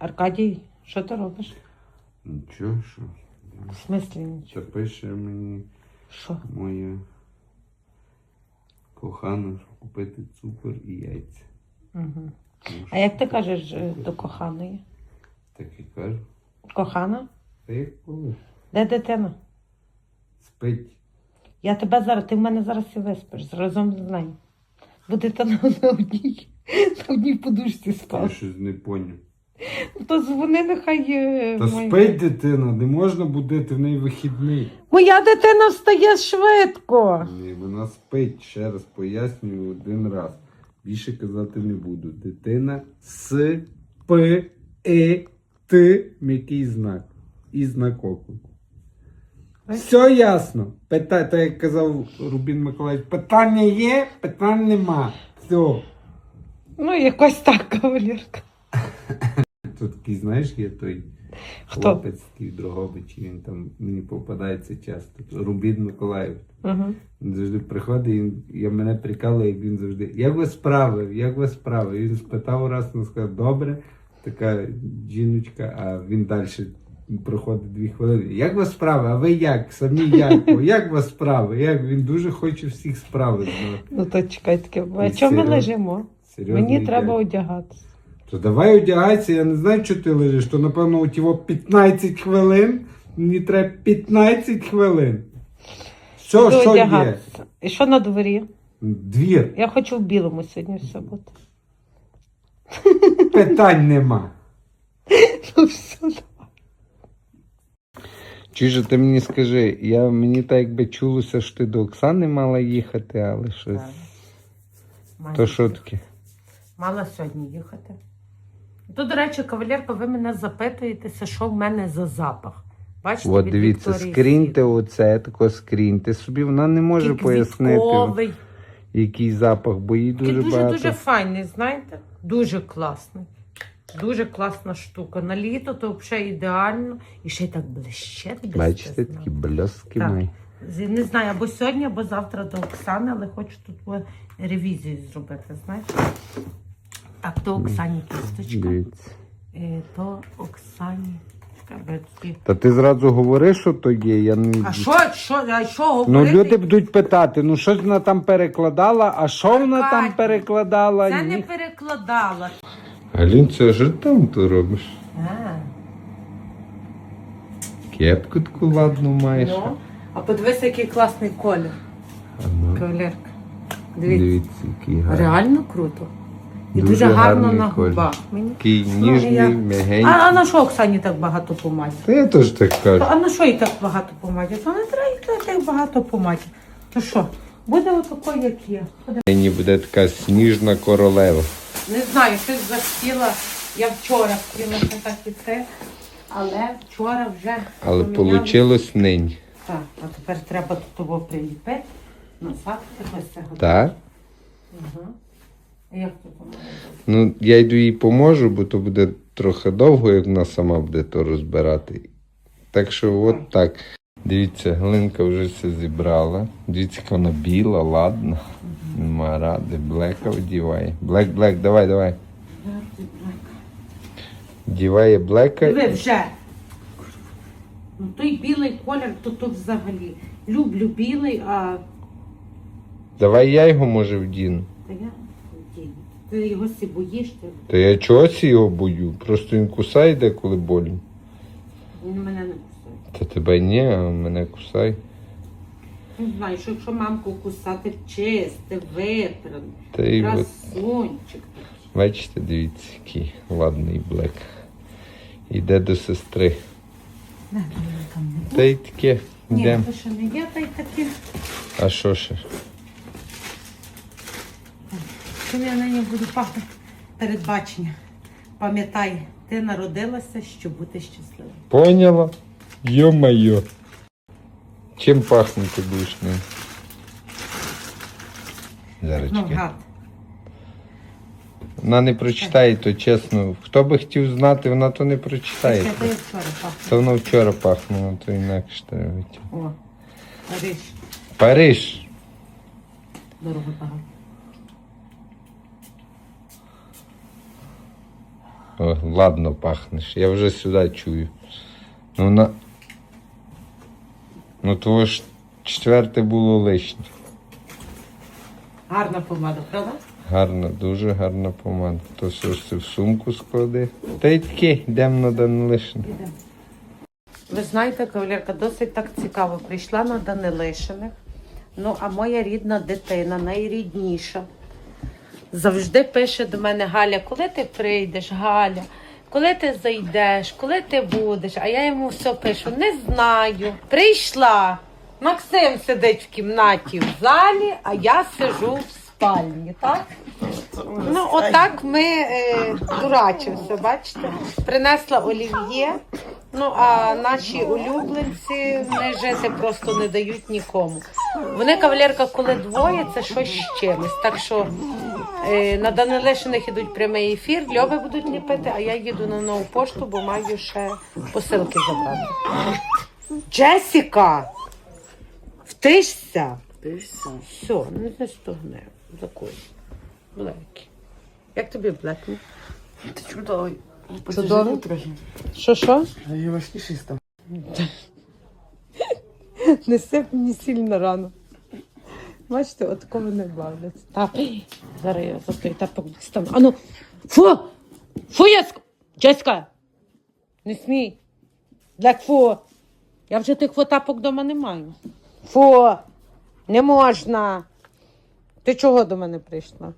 Аркадій, що ти робиш? Нічого, що? В смислі нічого. Це пише мені Що? моя кохана, що купити цукор і яйця. Угу. А що як ти кажеш е, до коханої? Так і кажу. Кохана? Та як коли? Де дитина? Спить. Я тебе зараз, ти в мене зараз і виспиш разом з нею. Будете на, на одній, на одній подушці Я щось не поняв. То дзвони, нехай. Та спить дитина, не можна будити в неї вихідний. Моя дитина встає швидко. Ні, Вона спить, ще раз пояснюю один раз. Більше казати не буду. Дитина с п е т м'який знак. І знак оку. Все ясно. Пита, так як казав Рубін Миколаївич, питання є, питань нема. Все. Ну, якось так, кавалерка. Тут такий, знаєш, є той Хто? хлопець такий в Дрогобичі, він там мені попадається часто. Рубін Миколаївич. Угу. Він завжди приходить, він, я мене прикалує, як він завжди. Як ви справи? Як ви справи? Він спитав раз, він сказав, добре. Така жіночка, а він далі проходить дві хвилини. Як ви справи? А ви як? Самі як? Як ви справи? Як? Він дуже хоче всіх справи знати. Ну то чекай таке. А чому ми лежимо? Мені треба одягатися. То давай одягайся, я не знаю, що ти лежиш, то напевно у тебе 15 хвилин. Мені треба 15 хвилин. Все, Буду що є? одягатися. І що на дворі? Двір. Я хочу в білому сьогодні все бути. Питань нема. Ну все. Чи ж ти мені скажи, я мені так якби чулося, що ти до Оксани мала їхати, але щось. То що таке? Мала сьогодні їхати. Тут, до речі, кавалерка, ви мене запитуєтеся, що в мене за запах. Бачите, От від дивіться, Вікторії скріньте оце, тако скріньте собі. Вона не може Такий пояснити, квітковий. який запах, бо їй Такий дуже багато. дуже файний, знаєте? Дуже класний. Дуже класна штука. На літо то взагалі ідеально. І ще й так блищить. без Бачите, стесна. такі бльоски Так. має. З- Не знаю, або сьогодні, або завтра до Оксани, але хочу тут е, ревізію зробити, знаєте? Так, то Оксані кісточка, Дивіться. е, то Оксані. Кабецькі. Та ти зразу говориш, що то є. Я не... А що, що, а що Ну, говорити? люди будуть питати, ну щось вона там перекладала, а що вона там Аркадій, перекладала? Це не Ні. перекладала. Галін, це ж там ти робиш? А, Кепку таку ладну маєш. ну, а подивися, який класний колір. А ну, Кавалерка. Дивіться. Дивіться, який гарний. Реально круто. І Дуже дуже, гарно на губах. Такий ніжний, я- м'ягенький. А, а на що Оксані так багато помаді? Та я теж так кажу. А на що їй так багато помаді? То не треба їй так багато помаді. То що, буде отако, як є. Мені буде така сніжна королева. Не знаю, ти захотіла, я вчора хотіла так і це, але вчора вже Але поміняли. вийшло нині. Так, а тепер треба тут того приліпити, насадити ось цього. Так? Угу. Як ти? Ну, я йду їй поможу, бо то буде трохи довго, як вона сама буде то розбирати. Так що от так. Дивіться, Глинка вже все зібрала. Дивіться, яка вона біла, ладна. Нема ради. Блека одіває. Блек, блек, давай, давай. Діває блека. Диви вже. Ну той білий колір, то то взагалі. Люблю білий, а Давай я його може вдіну. та я. Ти його сі боїш, ти Та я чогось його бою. Просто він кусає деколи больно. він мене не кусає. Та тебе ні, а мене кусай. Не знаю, що якщо мамку кусати чисте, витране, Та й от, красунчик. бачите, дивіться, який ладний блек. Іде до сестри. Не, там не. Та й таке. Ні, Йдемо. то ще не є, та й таке. А що ще? Чим я нині буду пахнути передбачення. Пам'ятай, ти народилася, щоб бути щасливою. Поняла? Йо-майо. Чим пахнути будеш Ну, чекай. гад. Вона не прочитає, то чесно. Хто би хотів знати, вона то не прочитає. Це я вчора пахну. Це воно вчора пахнуло, то інакше треба. витягнути. О, Париж. Париж. Дорого багато. О, ладно пахнеш. Я вже сюди чую. Ну на. Ну то ж четверте було лишнє. Гарна помада, правда? Гарна, дуже гарна помада. То все це в сумку склади. Та й таке, йдемо на Данилишин. Ви знаєте, кавалерка, досить так цікаво. Прийшла на Данилишиних. Ну, а моя рідна дитина, найрідніша, завжди пише до мене Галя, коли ти прийдеш, Галя, коли ти зайдеш, коли ти будеш. А я йому все пишу, не знаю. Прийшла. Максим сидить в кімнаті в залі, а я сижу в спальні, так? Ну, отак ми е, дурачимося, бачите? Принесла олів'є. Ну, а наші улюбленці не жити просто не дають нікому. Вони кавалерка, коли двоє, це щось з чимось. Так що е, на Данилишиних ідуть прямий ефір, льоби будуть ліпити, а я їду на нову пошту, бо маю ще посилки забрати. Джесіка! Втишся! Все, не не стогне. Закой. Блекі. Як тобі блекі? Ти чудовий. Чудовий? трохи. Що що? Я важкіший став. Не сип мені сильно рано. Бачите, от кого не бавляться. Так, зараз я за той тапок дістану. Ану, фу! Фу, я ск... Джеська! Не смій. Блек, фу! Я вже тих фу тапок вдома не маю. Фу! Не можна. Ти чого до мене прийшла?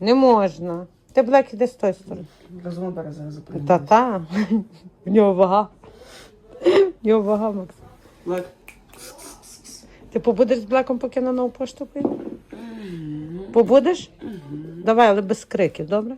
Не можна. Ти, Блек, іди з тої сторони. Бере зараз запалю. Та та. В нього вага. В нього вага, Макс. Лак. Ти побудеш з Блеком, поки на нову пошту поїду? Побудеш? Давай, але без криків, добре?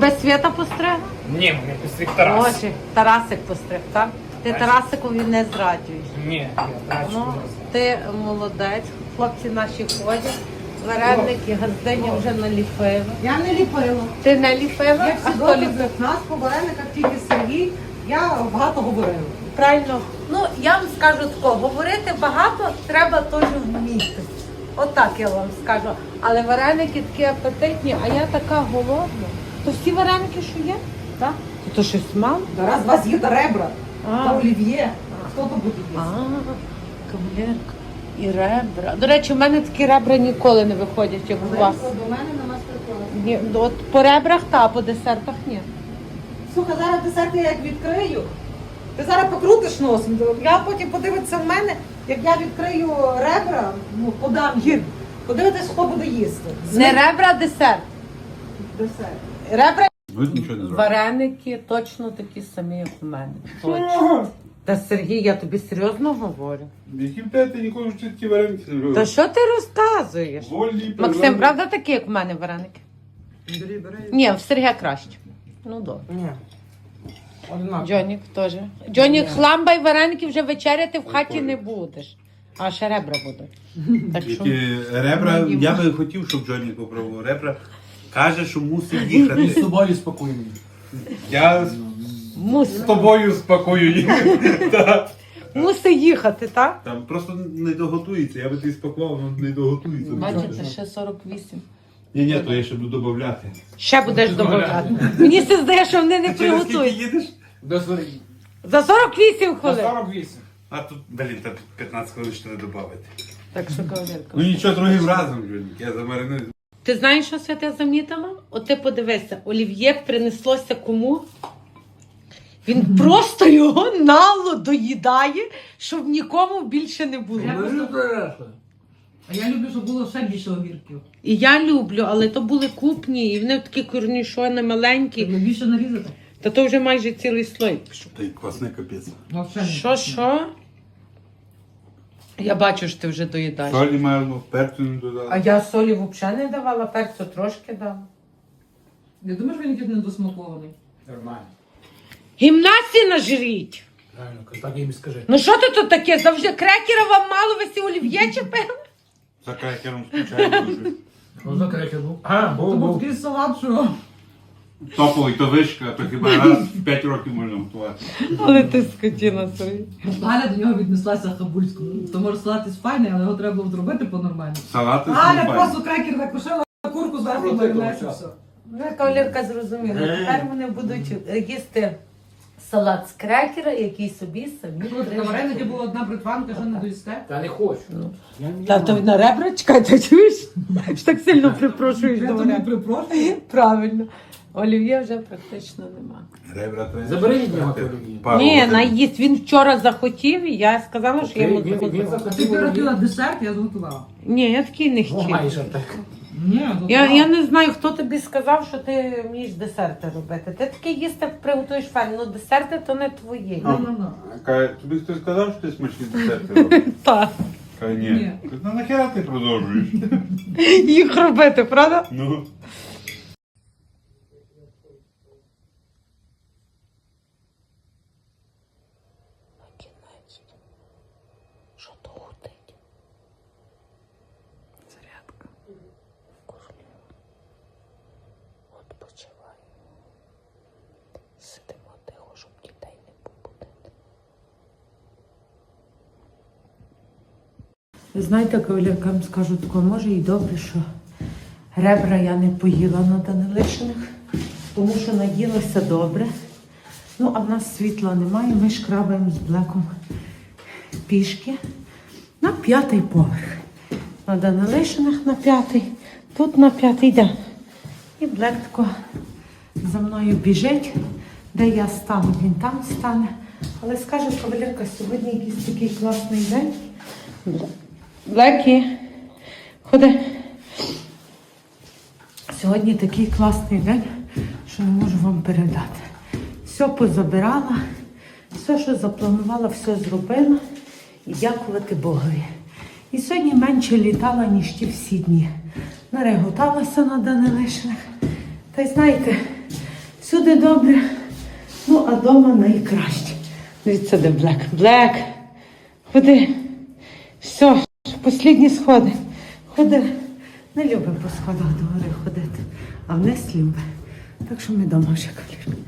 Без свята постриг? Ні, мене постриг Тарас. Боже, Тарасик постриг, так? Ти Тарасикові не зраджуєш. Ні, я трачу. Ну, ти молодець, хлопці наші ходять. Вареники, газдині вже наліпили. Я не ліпила. Ти не ліпила? Я А хто добре ліпив? в нас по варениках тільки Сергій. Я багато говорила. Правильно. Ну, я вам скажу тако, говорити багато треба теж вміти. Отак я вам скажу. Але вареники такі апетитні, а я така голодна. То всі вареники, що є? Так? То щось мало? Да раз вас їде ребра, А. та олів'є. Хто то буде А, їсти? кавалерка. І ребра. До речі, в мене такі ребра ніколи не виходять, як у вас. До мене на мастер-клас. Ні, от по ребрах та, а по десертах ні. Слухай, зараз десерт я як відкрию. Ти зараз покрутиш носом. Я потім подивиться в мене, як я відкрию ребра, ну, подам їм. Подивитись, хто буде їсти. Не ребра, а десерт. Десерт. Ребра Ви нічого не Вареники точно такі самі, як у мене. Точно. Та Сергій, я тобі серйозно говорю. Які б ти ніколи в житті вареники не робив? Та що ти розказуєш? Вольні, Максим, правда такі, як в мене вареники? Бери, бери. Ні, в Сергія краще. Ну добре. Ні. Однаково. Джонік теж. Джонік, хламба і вареники вже вечеряти в хаті не будеш. А ще ребра будуть. Так що Які ребра, я би хотів, щоб Джонні попробував. Ребра каже, що мусить їхати. З тобою спокійно. Я з мус, тобою спокою їхати. мусить їхати, так? Там просто не доготується. Я би ти спакував, але не доготується. Бачите, ще 48. Ні, ні, то я ще буду додати. Ще будеш додавати. Мені все здає, що вони не приготують. їдеш? До зорі. За 48 До хвилин. 48. А тут, блін, та тут 15 хвилин ще не додати. Так що кавалерка. Ну нічого, другим разом, Джонні. Я замариную. Ти знаєш, що святе замітила? От ти подивися, олів'є принеслося кому? Він просто його нало доїдає, щоб нікому більше не було. А я люблю, щоб було ще більше огірків. І я люблю, але то були купні, і вони такі корнішони маленькі. Більше нарізати. Та то вже майже цілий слой. пішов. Та й квасний капець. Що, що? Я бачу, що ти вже доїдаєш. Солі маємо, перцю не А додали. я солі взагалі не давала, перцю трошки дала. Я думаю, що він якийсь недосмакований. Нормально. Гімнасті нажріть. Правильно, так їм і скажи. Ну що ти тут таке? Завжди крекера вам мало весі олів'є чепили? За крекером случайно дуже. Ну, за крекер був. А, був, Тому був. такий салат, що Топовий, то вишка, то хіба раз в 5 років можна готувати. Але ти скотіна, Сергій. Галя до нього віднеслася хабульсько. То може салат із файний, але його треба було зробити по-нормальному. Салати Галя зрубай. просто крекер накушила, курку зверху Проти майонез і того все. Ну, кавалерка зрозуміла. Тепер вони будуть їсти салат з крекера, який собі самі. На вареники була одна бритванка, що не доїсте. Та не хочу. Я не Та то на ребра чекайте, чуєш? Ж так сильно припрошуєш Я до мене. припрошую. Правильно. Олів'є вже практично нема. Ребра треба. Забери від нього Олів'є. Ні, годин. наїсть. Він вчора захотів, і я сказала, що я йому Він- захотів Ти Олів'є. десерт, я зготувала. Ні, я такий не О, хотів. майже так. Ні, я. Я, я не знаю, хто тобі сказав, що ти вмієш десерти робити. Ти таке їсти приготуєш фен, ну десерти то не твої. А. Каже, Тобі хтось сказав, що ти смачні десерти робиш? Так. Каже, Ні. ні. Кажу, Ну нахера ти продовжуєш? Їх робити, правда? Ну. Що то гудить? Зарядка. Відпочивай. Сидимо тихо, щоб дітей не побудити. Ви знаєте, кавалерка, вам скажу таке, може і добре, що ребра я не поїла на Данилишиних, тому що наїлася добре. Ну, а в нас світла немає, ми шкрабаємо з блеком пішки на п'ятий поверх. На Данилишинах на п'ятий, тут на п'ятий йде. І Блек тако за мною біжить, де я стану, він там стане. Але скаже кавалерка, сьогодні якийсь такий класний день. Блекі, ходи. Сьогодні такий класний день, що не можу вам передати. Все позабирала, все, що запланувала, все зробила. І дякувати Богові. І сьогодні менше літала, ніж ті всі дні. Нареготалася на Данилишинах. Та й знаєте, всюди добре, ну а дома найкраще. Дивіться, де Блек. Блек, ходи. Все, послідні сходи. Ходи. Не любимо по сходах до гори ходити, а вниз любимо. Так що ми дома вже калірки.